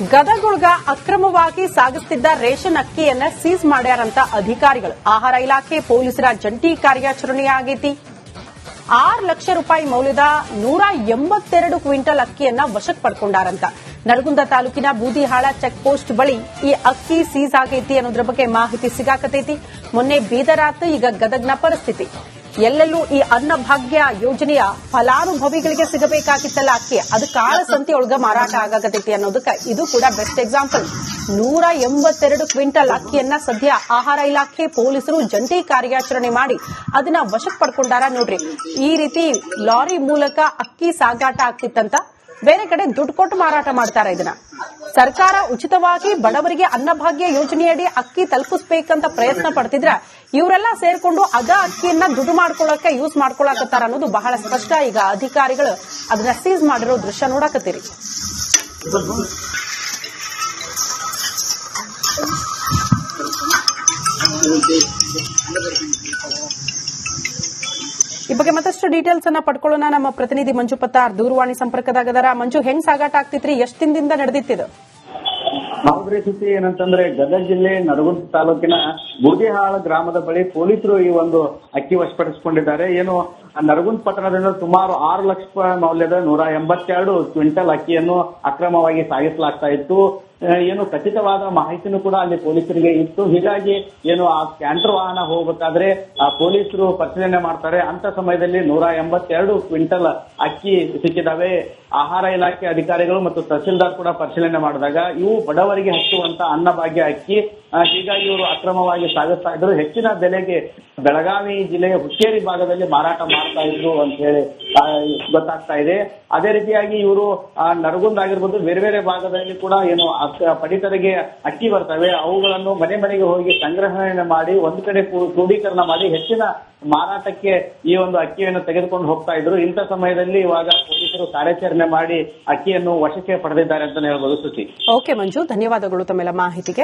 ಗದಗೊಳಗ ಅಕ್ರಮವಾಗಿ ಸಾಗಿಸುತ್ತಿದ್ದ ರೇಷನ್ ಅಕ್ಕಿಯನ್ನ ಸೀಸ್ ಮಾಡ್ಯಾರಂತ ಅಧಿಕಾರಿಗಳು. ಆಹಾರ ಇಲಾಖೆ ಪೊಲೀಸರ ಜಂಟಿ ಕಾರ್ಯಾಚರಣೆ ಆಗೈತಿ ಆರು ಲಕ್ಷ ರೂಪಾಯಿ ಮೌಲ್ಯದ ನೂರ ಎಂಬತ್ತೆರಡು ಕ್ವಿಂಟಲ್ ಅಕ್ಕಿಯನ್ನ ವಶಕ್ಕೆ ಪಡ್ಕೊಂಡಾರಂತ. ನರಗುಂದ ತಾಲೂಕಿನ ಬೂದಿಹಾಳ ಚೆಕ್ ಪೋಸ್ಟ್ ಬಳಿ ಈ ಅಕ್ಕಿ ಸೀಸ್ ಆಗೈತಿ ಅನ್ನೋದ್ರ ಬಗ್ಗೆ ಮಾಹಿತಿ ಸಿಗಾಕತೈತಿ. ಮೊನ್ನೆ ಬೀದರಾತ್ ಈಗ ಗದಗ್ನ ಪರಿಸ್ಥಿತಿ. ಎಲ್ಲೆಲ್ಲೂ ಈ ಅನ್ನಭಾಗ್ಯ ಯೋಜನೆಯ ಫಲಾನುಭವಿಗಳಿಗೆ ಸಿಗಬೇಕಾಗಿತ್ತಲ್ಲ ಅಕ್ಕಿ ಅದು ಕಾಳ ಸಂತೆ ಒಳಗ ಮಾರಾಟ ಆಗಾಗತೈತಿ ಅನ್ನೋದಕ್ಕೆ ಇದು ಕೂಡ ಬೆಸ್ಟ್ ಎಕ್ಸಾಂಪಲ್ ನೂರ ಎಂಬತ್ತೆರಡು ಕ್ವಿಂಟಲ್ ಅಕ್ಕಿಯನ್ನ ಸದ್ಯ ಆಹಾರ ಇಲಾಖೆ ಪೊಲೀಸರು ಜಂಟಿ ಕಾರ್ಯಾಚರಣೆ ಮಾಡಿ ಅದನ್ನ ವಶಕ್ಕೆ ಪಡ್ಕೊಂಡಾರ ನೋಡ್ರಿ. ಈ ರೀತಿ ಲಾರಿ ಮೂಲಕ ಅಕ್ಕಿ ಸಾಗಾಟ ಆಗ್ತಿತ್ತಂತ ಬೇರೆ ಕಡೆ ದುಡ್ಡು ಕೊಟ್ಟು ಮಾರಾಟ ಮಾಡ್ತಾರ ಇದನ್ನ. ಸರ್ಕಾರ ಉಚಿತವಾಗಿ ಬಡವರಿಗೆ ಅನ್ನಭಾಗ್ಯ ಯೋಜನೆಯಡಿ ಅಕ್ಕಿ ತಲುಪಿಸ್ಬೇಕಂತ ಪ್ರಯತ್ನ ಪಡ್ತಿದ್ರ ಇವರೆಲ್ಲ ಸೇರ್ಕೊಂಡು ಅದ ಅಕ್ಕಿಯನ್ನ ದುಡ್ಡು ಮಾಡ್ಕೊಳ್ಳಕ್ಕೆ ಯೂಸ್ ಮಾಡ್ಕೊಳಕತ್ತಾರ ಅನ್ನೋದು ಬಹಳ ಸ್ಪಷ್ಟ. ಈಗ ಅಧಿಕಾರಿಗಳು ಅದನ್ನ ಸೀಸ್ ಮಾಡಿರೋ ದೃಶ್ಯ ನೋಡಕತ್ತೀರಿ. ಈ ಬಗ್ಗೆ ಮತ್ತಷ್ಟು ಡೀಟೇಲ್ಸ್ ಅನ್ನ ಪಡ್ಕೊಳ್ಳೋಣ. ನಮ್ಮ ಪ್ರತಿನಿಧಿ ಮಂಜು ಪತ್ತಾರ್, ದೂರವಾಣಿ ಸಂಪರ್ಕದಾಗದಾರ. ಮಂಜು, ಹೆಂಗ್ ಸಾಗಾಟ ಆಗ್ತಿತ್ರಿ? ಎಷ್ಟ್ ದಿನದಿಂದ ನಡೆದಿತ್ತಿದು ಹೌದ್ರಿ ಸುದ್ದಿ ಏನಂತಂದ್ರೆ, ಗದಗ ಜಿಲ್ಲೆ ನರಗುಂದ ತಾಲೂಕಿನ ಬೂದಿಹಾಳ ಗ್ರಾಮದ ಬಳಿ ಪೊಲೀಸರು ಈ ಒಂದು ಅಕ್ಕಿ ವಶಪಡಿಸಿಕೊಂಡಿದ್ದಾರೆ. ಏನು ನರಗುಂದ ಪಟ್ಟಣದಿಂದ ಸುಮಾರು ಆರು ಲಕ್ಷ ಮೌಲ್ಯದ ನೂರ ಎಂಬತ್ತೆರಡು ಕ್ವಿಂಟಲ್ ಅಕ್ಕಿಯನ್ನು ಅಕ್ರಮವಾಗಿ ಸಾಗಿಸಲಾಗ್ತಾ ಇತ್ತು. ಏನು ಖಚಿತವಾದ ಮಾಹಿತಿನೂ ಕೂಡ ಅಲ್ಲಿ ಪೊಲೀಸರಿಗೆ ಇತ್ತು. ಹೀಗಾಗಿ ಏನು ಆ ಕ್ಯಾಂಟರ್ ವಾಹನ ಹೋಗಬೇಕಾದ್ರೆ ಆ ಪೊಲೀಸರು ಪರಿಶೀಲನೆ ಮಾಡ್ತಾರೆ. ಅಂತ ಸಮಯದಲ್ಲಿ ನೂರ ಎಂಬತ್ತೆರಡು ಕ್ವಿಂಟಲ್ ಅಕ್ಕಿ ಸಿಕ್ಕಿದಾವೆ. ಆಹಾರ ಇಲಾಖೆ ಅಧಿಕಾರಿಗಳು ಮತ್ತು ತಹಸೀಲ್ದಾರ್ ಕೂಡ ಪರಿಶೀಲನೆ ಮಾಡಿದಾಗ ಇವು ಬಡವರಿಗೆ ಹಚ್ಚುವಂತ ಅನ್ನಭಾಗ್ಯ ಅಕ್ಕಿ. ಹೀಗಾಗಿ ಇವರು ಅಕ್ರಮವಾಗಿ ಸಾಗಿಸ್ತಾ ಇದ್ರು ಹೆಚ್ಚಿನ ಬೆಲೆಗೆ ಬೆಳಗಾವಿ ಜಿಲ್ಲೆಯ ಹುಚ್ಚೇರಿ ಭಾಗದಲ್ಲಿ ಮಾರಾಟ ಮಾಡ್ತಾ ಇದ್ರು ಅಂತ ಹೇಳಿ ಗೊತ್ತಾಗ್ತಾ ಇದೆ. ಅದೇ ರೀತಿಯಾಗಿ ಇವರು ನರಗುಂದ್ ಆಗಿರ್ಬೋದು, ಬೇರೆ ಬೇರೆ ಭಾಗದಲ್ಲಿ ಕೂಡ ಏನು ಪಡಿತರಿಗೆ ಅಕ್ಕಿ ಬರ್ತವೆ. ಅವುಗಳನ್ನು ಮನೆ ಮನೆಗೆ ಹೋಗಿ ಸಂಗ್ರಹಣೆ ಮಾಡಿ, ಒಂದು ಕಡೆ ಕ್ರೂ- ಕ್ರೋಢೀಕರಣ ಮಾಡಿ, ಹೆಚ್ಚಿನ ಮಾರಾಟಕ್ಕೆ ಈ ಒಂದು ಅಕ್ಕಿಯನ್ನು ತೆಗೆದುಕೊಂಡು ಹೋಗ್ತಾ ಇದ್ರು. ಇಂಥ ಸಮಯದಲ್ಲಿ ಇವಾಗ ಪೊಲೀಸರು ಕಾರ್ಯಾಚರಣೆ ಮಾಡಿ ಅಕ್ಕಿಯನ್ನು ವಶಕ್ಕೆ ಪಡೆದಿದ್ದಾರೆ ಅಂತಾನೆ ಹೇಳ್ಬೋದು ಸುದ್ದಿ. ಓಕೆ ಮಂಜು, ಧನ್ಯವಾದಗಳು ತಮ್ಮೆಲ್ಲ ಮಾಹಿತಿಗೆ.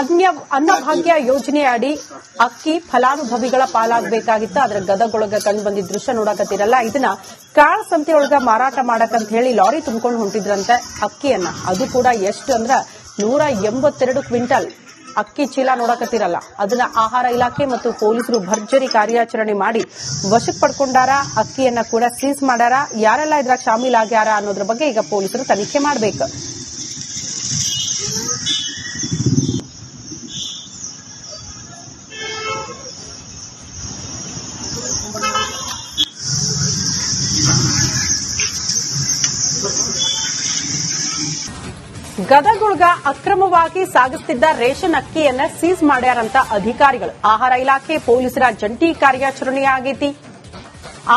ಅನ್ಯ ಅನ್ನಭಾಗ್ಯ ಯೋಜನೆ ಅಡಿ ಅಕ್ಕಿ ಫಲಾನುಭವಿಗಳ ಪಾಲಾಗಬೇಕಾಗಿತ್ತು. ಅದರ ಗದಗೊಳಗ ಕಂಡು ಬಂದಿದ್ದ ದೃಶ್ಯ ನೋಡಕತ್ತಿರಲ್ಲ. ಇದನ್ನ ಕಾಳ ಸಂತೆಯೊಳಗ ಮಾರಾಟ ಮಾಡಕಂತ ಹೇಳಿ ಲಾರಿ ತುಂಬಿಕೊಂಡು ಹೊಂಟಿದ್ರಂತೆ ಅಕ್ಕಿಯನ್ನ. ಅದು ಕೂಡ ಎಷ್ಟು ಅಂದ್ರ ನೂರ ಎಂಬತ್ತೆರಡು ಕ್ವಿಂಟಲ್. ಅಕ್ಕಿ ಚೀಲ ನೋಡಕತ್ತಿರಲ್ಲ, ಅದನ್ನ ಆಹಾರ ಇಲಾಖೆ ಮತ್ತು ಪೊಲೀಸರು ಭರ್ಜರಿ ಕಾರ್ಯಾಚರಣೆ ಮಾಡಿ ವಶಕ್ಕೆ ಪಡ್ಕೊಂಡಾರ, ಅಕ್ಕಿಯನ್ನ ಕೂಡ ಸೀಸ್ ಮಾಡ್ಯಾರ ಯಾರೆಲ್ಲ ಇದ್ರಾಗ ಶಾಮೀಲ್ ಆಗ್ಯಾರ ಅನ್ನೋದ್ರ ಬಗ್ಗೆ ಈಗ ಪೊಲೀಸರು ತನಿಖೆ ಮಾಡಬೇಕು. ಗದಗೊಳಗ ಅಕ್ರಮವಾಗಿ ಸಾಗಿಸುತ್ತಿದ್ದ ರೇಷನ್ ಅಕ್ಕಿಯನ್ನ ಸೀಸ್ ಮಾಡ್ಯಾರಂತ ಅಧಿಕಾರಿಗಳು. ಆಹಾರ ಇಲಾಖೆ ಪೊಲೀಸರ ಜಂಟಿ ಕಾರ್ಯಾಚರಣೆ ಆಗೈತಿ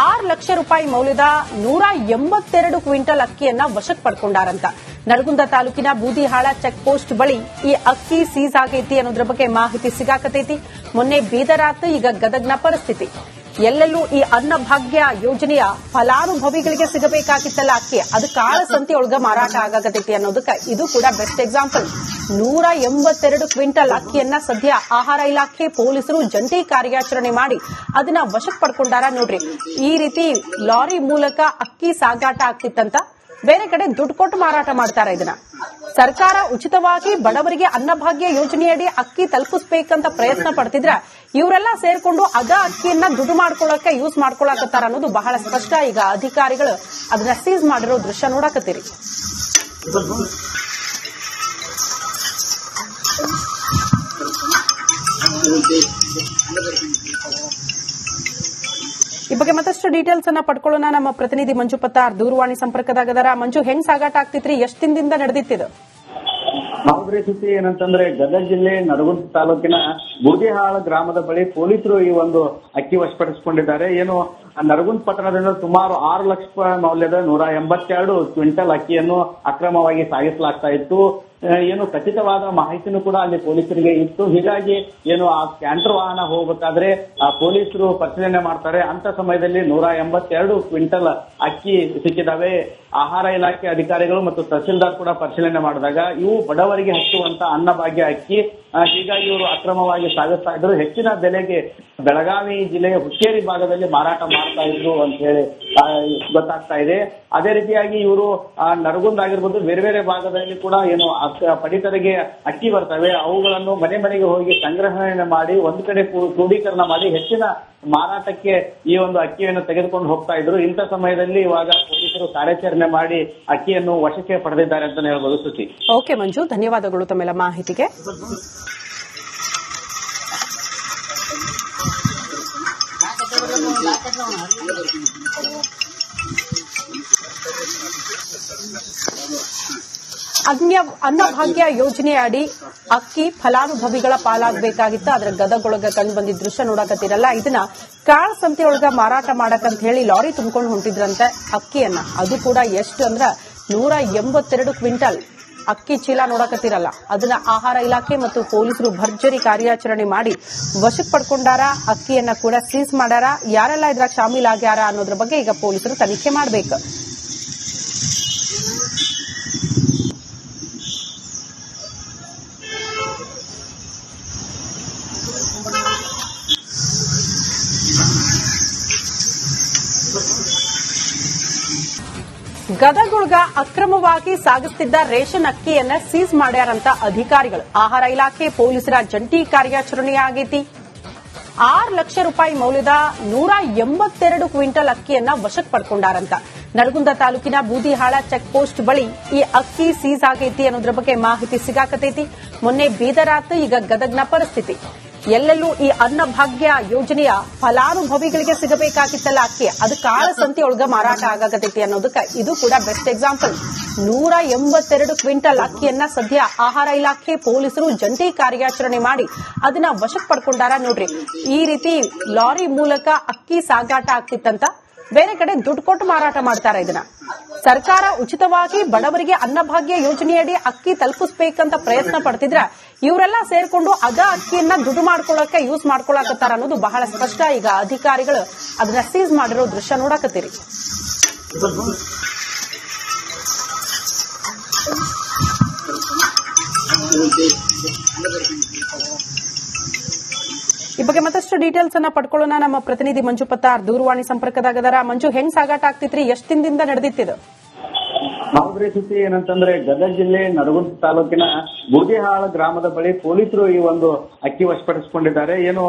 ಆರು ಲಕ್ಷ ರೂಪಾಯಿ ಮೌಲ್ಯದ ನೂರ ಎಂಬತ್ತೆರಡು ಕ್ವಿಂಟಲ್ ಅಕ್ಕಿಯನ್ನ ವಶಕ್ಕೆ ಪಡ್ಕೊಂಡಾರಂತ. ನರಗುಂದ ತಾಲೂಕಿನ ಬೂದಿಹಾಳ ಚೆಕ್ ಪೋಸ್ಟ್ ಬಳಿ ಈ ಅಕ್ಕಿ ಸೀಸ್ ಆಗೈತಿ ಅನ್ನೋದ್ರ ಬಗ್ಗೆ ಮಾಹಿತಿ ಸಿಗಾಕತೈತಿ. ಮೊನ್ನೆ ಬೀದರಾತ್ ಈಗ ಗದಗ್ನ ಪರಿಸ್ಥಿತಿ. ಎಲ್ಲೆಲ್ಲೂ ಈ ಅನ್ನಭಾಗ್ಯ ಯೋಜನೆಯ ಫಲಾನುಭವಿಗಳಿಗೆ ಸಿಗಬೇಕಾಗಿತ್ತಲ್ಲ. ಅಕ್ಕಿ, ಅದು ಕಾಳ ಸಂತೆ ಒಳಗ ಮಾರಾಟ ಆಗಾಗತೈತಿ ಅನ್ನೋದಕ್ಕೆ ಇದು ಕೂಡ ಬೆಸ್ಟ್ ಎಕ್ಸಾಂಪಲ್ ನೂರ ಎಂಬತ್ತೆರಡು ಕ್ವಿಂಟಲ್ ಅಕ್ಕಿಯನ್ನ ಸದ್ಯ ಆಹಾರ ಇಲಾಖೆ ಪೊಲೀಸರು ಜಂಟಿ ಕಾರ್ಯಾಚರಣೆ ಮಾಡಿ ಅದನ್ನ ವಶಕ್ ಪಡ್ಕೊಂಡಾರ ನೋಡ್ರಿ. ಈ ರೀತಿ ಲಾರಿ ಮೂಲಕ ಅಕ್ಕಿ ಸಾಗಾಟ ಆಗ್ತಿತ್ತಂತ ಬೇರೆ ಕಡೆ ದುಡ್ಡು ಕೊಟ್ಟು ಮಾರಾಟ ಮಾಡ್ತಾರ ಇದನ್ನ. ಸರ್ಕಾರ ಉಚಿತವಾಗಿ ಬಡವರಿಗೆ ಅನ್ನಭಾಗ್ಯ ಯೋಜನೆಯಡಿ ಅಕ್ಕಿ ತಲುಪಿಸ್ಬೇಕಂತ ಪ್ರಯತ್ನ ಪಡ್ತಿದ್ರೆ ಇವರೆಲ್ಲ ಸೇರ್ಕೊಂಡು ಅದ ಅಕ್ಕಿಯನ್ನ ದುಡ್ಡು ಮಾಡ್ಕೊಳ್ಳಕ್ಕೆ ಯೂಸ್ ಮಾಡ್ಕೊಳಕತ್ತಾರ ಅನ್ನೋದು ಬಹಳ ಸ್ಪಷ್ಟ. ಈಗ ಅಧಿಕಾರಿಗಳು ಅದನ್ನ ಸೀಸ್ ಮಾಡಿರೋ ದೃಶ್ಯ ನೋಡಕತ್ತೀರಿ. ಬಗ್ಗೆ ಮತ್ತಷ್ಟು ಡೀಟೇಲ್ಸ್ ಅನ್ನ ಪಡ್ಕೊಳ್ಳೋಣ. ನಮ್ಮ ಪ್ರತಿನಿಧಿ ಮಂಜು ಪತ್ತಾರ್, ದೂರವಾಣಿ ಸಂಪರ್ಕದಾಗದಾರ. ಮಂಜು, ಹೆಂಗ್ ಸಾಗಾಟ ಆಗ್ತಿತ್ರಿ? ಎಷ್ಟ್ ದಿನದಿಂದ ನಡೆದಿತ್ತಿದು ಹೌದ್ರಿ ಸುದ್ದಿ ಏನಂತಂದ್ರೆ, ಗದಗ ಜಿಲ್ಲೆ ನರಗುಂದ ತಾಲೂಕಿನ ಬೂದಿಹಾಳ ಗ್ರಾಮದ ಬಳಿ ಪೊಲೀಸರು ಈ ಒಂದು ಅಕ್ಕಿ ವಶಪಡಿಸಿಕೊಂಡಿದ್ದಾರೆ. ಏನು ನರಗುಂದ ಪಟ್ಟಣದಿಂದ ಸುಮಾರು ಆರು ಲಕ್ಷ ಮೌಲ್ಯದ ನೂರ ಎಂಬತ್ತೆರಡು ಕ್ವಿಂಟಲ್ ಅಕ್ಕಿಯನ್ನು ಅಕ್ರಮವಾಗಿ ಸಾಗಿಸಲಾಗ್ತಾ ಇತ್ತು. ಏನು ಖಚಿತವಾದ ಮಾಹಿತಿನೂ ಕೂಡ ಅಲ್ಲಿ ಪೊಲೀಸರಿಗೆ ಇತ್ತು. ಹೀಗಾಗಿ ಏನು ಆ ಕ್ಯಾಂಟರ್ ವಾಹನ ಹೋಗಬೇಕಾದ್ರೆ ಆ ಪೊಲೀಸರು ಪರಿಶೀಲನೆ ಮಾಡ್ತಾರೆ. ಅಂತ ಸಮಯದಲ್ಲಿ ನೂರ ಎಂಬತ್ತೆರಡು ಕ್ವಿಂಟಲ್ ಅಕ್ಕಿ ಸಿಕ್ಕಿದಾವೆ. ಆಹಾರ ಇಲಾಖೆ ಅಧಿಕಾರಿಗಳು ಮತ್ತು ತಹಸೀಲ್ದಾರ್ ಕೂಡ ಪರಿಶೀಲನೆ ಮಾಡಿದಾಗ ಇವು ಬಡವರಿಗೆ ಹಚ್ಚುವಂತ ಅನ್ನಭಾಗ್ಯ ಅಕ್ಕಿ. ಹೀಗಾಗಿ ಇವರು ಅಕ್ರಮವಾಗಿ ಸಾಗಿಸ್ತಾ ಇದ್ರು ಹೆಚ್ಚಿನ ಬೆಲೆಗೆ ಬೆಳಗಾವಿ ಜಿಲ್ಲೆಯ ಹುಚ್ಚೇರಿ ಭಾಗದಲ್ಲಿ ಮಾರಾಟ ಮಾಡ್ತಾ ಇದ್ರು ಅಂತ ಹೇಳಿ ಗೊತ್ತಾಗ್ತಾ ಇದೆ. ಅದೇ ರೀತಿಯಾಗಿ ಇವರು ನರಗುಂದ್ ಆಗಿರ್ಬೋದು, ಬೇರೆ ಬೇರೆ ಭಾಗದಲ್ಲಿ ಕೂಡ ಏನು ಪಡಿತರಿಗೆ ಅಕ್ಕಿ ಬರ್ತವೆ. ಅವುಗಳನ್ನು ಮನೆ ಮನೆಗೆ ಹೋಗಿ ಸಂಗ್ರಹಣೆ ಮಾಡಿ, ಒಂದು ಕಡೆ ಕ್ರೂ- ಕ್ರೋಢೀಕರಣ ಮಾಡಿ, ಹೆಚ್ಚಿನ ಮಾರಾಟಕ್ಕೆ ಈ ಒಂದು ಅಕ್ಕಿಯನ್ನು ತೆಗೆದುಕೊಂಡು ಹೋಗ್ತಾ ಇದ್ರು. ಇಂಥ ಸಮಯದಲ್ಲಿ ಇವಾಗ ಪೊಲೀಸರು ಕಾರ್ಯಾಚರಣೆ ಮಾಡಿ ಅಕ್ಕಿಯನ್ನು ವಶಕ್ಕೆ ಪಡೆದಿದ್ದಾರೆ ಅಂತ ಹೇಳ್ಬೋದು ಸುತಿ ಓಕೆ ಮಂಜು, ಧನ್ಯವಾದಗಳು ತಮ್ಮೆಲ್ಲ ಮಾಹಿತಿಗೆ. ಅನ್ಯ ಅನ್ನಭಾಗ್ಯ ಯೋಜನೆ ಅಡಿ ಅಕ್ಕಿ ಫಲಾನುಭವಿಗಳ ಪಾಲಾಗಬೇಕಾಗಿತ್ತು. ಅದರ ಗದಗೊಳಗ ಕಂಡು ಬಂದಿದ್ದ ದೃಶ್ಯ ನೋಡಕತ್ತಿರಲ್ಲ. ಇದನ್ನ ಕಾಳ ಸಂತೆಯೊಳಗ ಮಾರಾಟ ಮಾಡಕಂತ ಹೇಳಿ ಲಾರಿ ತುಂಬಿಕೊಂಡು ಹೊಂಟಿದ್ರಂತೆ ಅಕ್ಕಿಯನ್ನ. ಅದು ಕೂಡ ಎಷ್ಟು ಅಂದ್ರ ನೂರ ಎಂಬತ್ತೆರಡು ಕ್ವಿಂಟಲ್. ಅಕ್ಕಿ ಚೀಲ ನೋಡಕತ್ತಿರಲ್ಲ, ಅದನ್ನ ಆಹಾರ ಇಲಾಖೆ ಮತ್ತು ಪೊಲೀಸರು ಭರ್ಜರಿ ಕಾರ್ಯಾಚರಣೆ ಮಾಡಿ ವಶಕ್ಕೆ ಪಡ್ಕೊಂಡಾರ, ಅಕ್ಕಿಯನ್ನ ಕೂಡ ಸೀಸ್ ಮಾಡಾರ, ಯಾರೆಲ್ಲ ಇದ್ರಾಗ ಶಾಮೀಲಾಗ್ಯಾರ ಅನ್ನೋದ್ರ ಬಗ್ಗೆ ಈಗ ಪೊಲೀಸರು ತನಿಖೆ ಮಾಡಬೇಕು. ಗದಗೊಳಗ ಅಕ್ರಮವಾಗಿ ಸಾಗಿಸುತ್ತಿದ್ದ ರೇಷನ್ ಅಕ್ಕಿಯನ್ನ ಸೀಸ್ ಮಾಡ್ಯಾರಂತ ಅಧಿಕಾರಿಗಳು. ಆಹಾರ ಇಲಾಖೆ ಪೊಲೀಸರ ಜಂಟಿ ಕಾರ್ಯಾಚರಣೆ ಆಗೇತಿ ಆರು ಲಕ್ಷ ರೂಪಾಯಿ ಮೌಲ್ಯದ ನೂರ ಎಂಬತ್ತೆರಡು ಕ್ವಿಂಟಲ್ ಅಕ್ಕಿಯನ್ನ ವಶಕ್ಕೆ ಪಡ್ಕೊಂಡಾರಂತ. ನರಗುಂದ ತಾಲೂಕಿನ ಬೂದಿಹಾಳ ಚೆಕ್ ಪೋಸ್ಟ್ ಬಳಿ ಈ ಅಕ್ಕಿ ಸೀಸ್ ಆಗೈತಿ ಅನ್ನೋದ್ರ ಬಗ್ಗೆ ಮಾಹಿತಿ ಸಿಗಾಕತೈತಿ. ಮೊನ್ನೆ ಬೀದರಾತ್ ಈಗ ಗದಗ್ನ ಪರಿಸ್ಥಿತಿ. ಎಲ್ಲೆಲ್ಲೂ ಈ ಅನ್ನಭಾಗ್ಯ ಯೋಜನೆಯ ಫಲಾನುಭವಿಗಳಿಗೆ ಸಿಗಬೇಕಾಗಿತ್ತಲ್ಲ. ಅಕ್ಕಿ, ಅದು ಕಾಳ ಸಂತೆಯೊಳಗ ಮಾರಾಟ ಆಗಾಗತೈತಿ ಅನ್ನೋದಕ್ಕೆ ಇದು ಕೂಡ ಬೆಸ್ಟ್ ಎಕ್ಸಾಂಪಲ್ ನೂರ ಎಂಬತ್ತೆರಡು ಕ್ವಿಂಟಲ್ ಅಕ್ಕಿಯನ್ನ ಸದ್ಯ ಆಹಾರ ಇಲಾಖೆ ಪೊಲೀಸರು ಜಂಟಿ ಕಾರ್ಯಾಚರಣೆ ಮಾಡಿ ಅದನ್ನ ವಶಕ್ಕೆ ಪಡ್ಕೊಂಡಾರ ನೋಡ್ರಿ. ಈ ರೀತಿ ಲಾರಿ ಮೂಲಕ ಅಕ್ಕಿ ಸಾಗಾಟ ಆಗ್ತಿತ್ತಂತ ಬೇರೆ ಕಡೆ ದುಡ್ಡು ಕೊಟ್ಟು ಮಾರಾಟ ಮಾಡ್ತಾರೆ ಇದನ್ನ. ಸರ್ಕಾರ ಉಚಿತವಾಗಿ ಬಡವರಿಗೆ ಅನ್ನಭಾಗ್ಯ ಯೋಜನೆಯಡಿ ಅಕ್ಕಿ ತಲುಪಿಸ್ಬೇಕಂತ ಪ್ರಯತ್ನ ಪಡ್ತಿದ್ರ ಇವರೆಲ್ಲ ಸೇರ್ಕೊಂಡು ಅದ ಅಕ್ಕಿಯನ್ನ ದುಡ್ಡು ಮಾಡ್ಕೊಳಕ್ಕೆ ಯೂಸ್ ಮಾಡ್ಕೊಳಕತ್ತಾರ ಅನ್ನೋದು ಬಹಳ ಸ್ಪಷ್ಟ. ಈಗ ಅಧಿಕಾರಿಗಳು ಅದನ್ನ ಸೀಸ್ ಮಾಡಿರೋ ದೃಶ್ಯ ನೋಡಕತ್ತೀರಿ. ಬಗ್ಗೆ ಮತ್ತಷ್ಟು ಡೀಟೇಲ್ಸ್ ಅನ್ನ ಪಡ್ಕೊಳ್ಳೋಣ. ನಮ್ಮ ಪ್ರತಿನಿಧಿ ಮಂಜು ಪತ್ತಾರ್, ದೂರವಾಣಿ ಸಂಪರ್ಕದಾಗದಾರ. ಮಂಜು, ಹೆಂಗ್ ಸಾಗಾಟ ಆಗ್ತಿತ್ರಿ? ಎಷ್ಟ್ ದಿನದಿಂದ ನಡೆದಿತ್ತಿದು ಹೌದ್ರಿ ಸುದ್ದಿ ಏನಂತಂದ್ರೆ, ಗದಗ ಜಿಲ್ಲೆ ನರಗುಂದ ತಾಲೂಕಿನ ಬೂದಿಹಾಳ ಗ್ರಾಮದ ಬಳಿ ಪೊಲೀಸರು ಈ ಒಂದು ಅಕ್ಕಿ ವಶಪಡಿಸಿಕೊಂಡಿದ್ದಾರೆ. ಏನು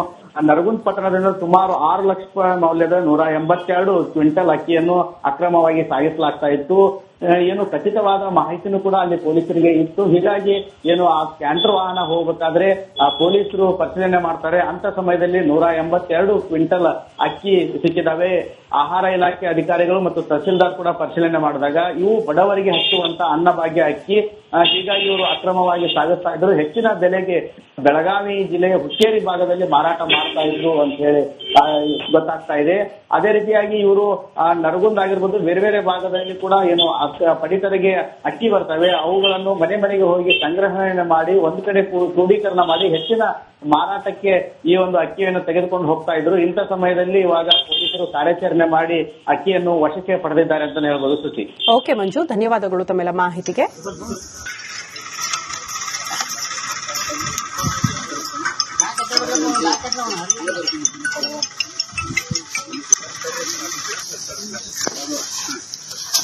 ನರಗುಂದ ಪಟ್ಟಣದಿಂದ ಸುಮಾರು ಆರು ಲಕ್ಷ ಮೌಲ್ಯದ ನೂರ ಎಂಬತ್ತೆರಡು ಕ್ವಿಂಟಲ್ ಅಕ್ಕಿಯನ್ನು ಅಕ್ರಮವಾಗಿ ಸಾಗಿಸಲಾಗ್ತಾ ಇತ್ತು. ಏನು ಖಚಿತವಾದ ಮಾಹಿತಿನೂ ಕೂಡ ಅಲ್ಲಿ ಪೊಲೀಸರಿಗೆ ಇತ್ತು. ಹೀಗಾಗಿ ಏನು ಆ ಕ್ಯಾಂಟರ್ ವಾಹನ ಹೋಗ್ಬೇಕಾದ್ರೆ ಆ ಪೊಲೀಸರು ಪರಿಶೀಲನೆ ಮಾಡ್ತಾರೆ. ಅಂತ ಸಮಯದಲ್ಲಿ ನೂರ ಎಂಬತ್ತೆರಡು ಕ್ವಿಂಟಲ್ ಅಕ್ಕಿ ಸಿಕ್ಕಿದಾವೆ. ಆಹಾರ ಇಲಾಖೆ ಅಧಿಕಾರಿಗಳು ಮತ್ತು ತಹಸೀಲ್ದಾರ್ ಕೂಡ ಪರಿಶೀಲನೆ ಮಾಡಿದಾಗ ಇವು ಬಡವರಿಗೆ ಹಚ್ಚುವಂತ ಅನ್ನಭಾಗ್ಯ ಅಕ್ಕಿ. ಹೀಗಾಗಿ ಇವರು ಅಕ್ರಮವಾಗಿ ಸಾಗಿಸ್ತಾ ಇದ್ರು ಹೆಚ್ಚಿನ ಬೆಲೆಗೆ ಬೆಳಗಾವಿ ಜಿಲ್ಲೆಯ ಹುಚ್ಚೇರಿ ಭಾಗದಲ್ಲಿ ಮಾರಾಟ ಮಾಡ್ತಾ ಇದ್ರು ಅಂತ ಹೇಳಿ ಗೊತ್ತಾಗ್ತಾ ಇದೆ. ಅದೇ ರೀತಿಯಾಗಿ ಇವರು ನರಗುಂದ್ ಆಗಿರ್ಬೋದು, ಬೇರೆ ಬೇರೆ ಭಾಗದಲ್ಲಿ ಕೂಡ ಏನು ಪಡಿತರಿಗೆ ಅಕ್ಕಿ ಬರ್ತವೆ. ಅವುಗಳನ್ನು ಮನೆ ಮನೆಗೆ ಹೋಗಿ ಸಂಗ್ರಹಣೆ ಮಾಡಿ, ಒಂದು ಕಡೆ ಕ್ರೋಢೀಕರಣ ಮಾಡಿ, ಹೆಚ್ಚಿನ ಮಾರಾಟಕ್ಕೆ ಈ ಒಂದು ಅಕ್ಕಿಯನ್ನು ತೆಗೆದುಕೊಂಡು ಹೋಗ್ತಾ ಇದ್ರು. ಇಂಥ ಸಮಯದಲ್ಲಿ ಇವಾಗ ಪೊಲೀಸರು ಕಾರ್ಯಾಚರಣೆ ಮಾಡಿ ಅಕ್ಕಿಯನ್ನು ವಶಕ್ಕೆ ಪಡೆದಿದ್ದಾರೆ ಅಂತ ಹೇಳ್ಬೋದು ಸುಚಿ ಓಕೆ ಮಂಜು, ಧನ್ಯವಾದಗಳು ತಮ್ಮೆಲ್ಲ ಮಾಹಿತಿಗೆ.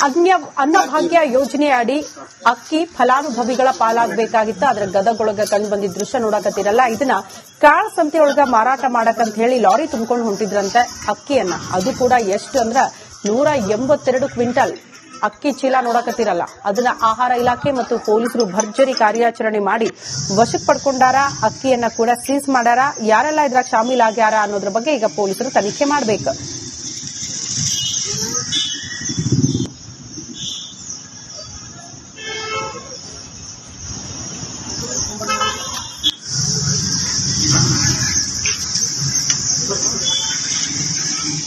ಅನ್ಯ ಅನ್ನಭಾಗ್ಯ ಯೋಜನೆ ಅಡಿ ಅಕ್ಕಿ ಫಲಾನುಭವಿಗಳ ಪಾಲಾಗಬೇಕಾಗಿತ್ತು. ಅದರ ಗದಗೊಳಗ ಕಂಡು ಬಂದಿದ್ದ ದೃಶ್ಯ ನೋಡಕತ್ತಿರಲ್ಲ, ಇದನ್ನ ಕಾಳ ಸಂತೆಯೊಳಗ ಮಾರಾಟ ಮಾಡಕಂತ ಹೇಳಿ ಲಾರಿ ತುಂಬಿಕೊಂಡು ಹೊಂಟಿದ್ರಂತೆ ಅಕ್ಕಿಯನ್ನ. ಅದು ಕೂಡ ಎಷ್ಟು ಅಂದ್ರ ನೂರ ಎಂಬತ್ತೆರಡು ಕ್ವಿಂಟಲ್. ಅಕ್ಕಿ ಚೀಲ ನೋಡಕತ್ತಿರಲ್ಲ, ಅದನ್ನ ಆಹಾರ ಇಲಾಖೆ ಮತ್ತು ಪೊಲೀಸರು ಭರ್ಜರಿ ಕಾರ್ಯಾಚರಣೆ ಮಾಡಿ ವಶಕ್ಕೆ ಪಡ್ಕೊಂಡಾರ, ಅಕ್ಕಿಯನ್ನ ಕೂಡ ಸೀಸ್ ಮಾಡ್ಯಾರ ಯಾರೆಲ್ಲ ಇದ್ರಾಗ ಶಾಮೀಲಾಗ್ಯಾರ ಅನ್ನೋದ್ರ ಬಗ್ಗೆ ಈಗ ಪೊಲೀಸರು ತನಿಖೆ ಮಾಡಬೇಕು.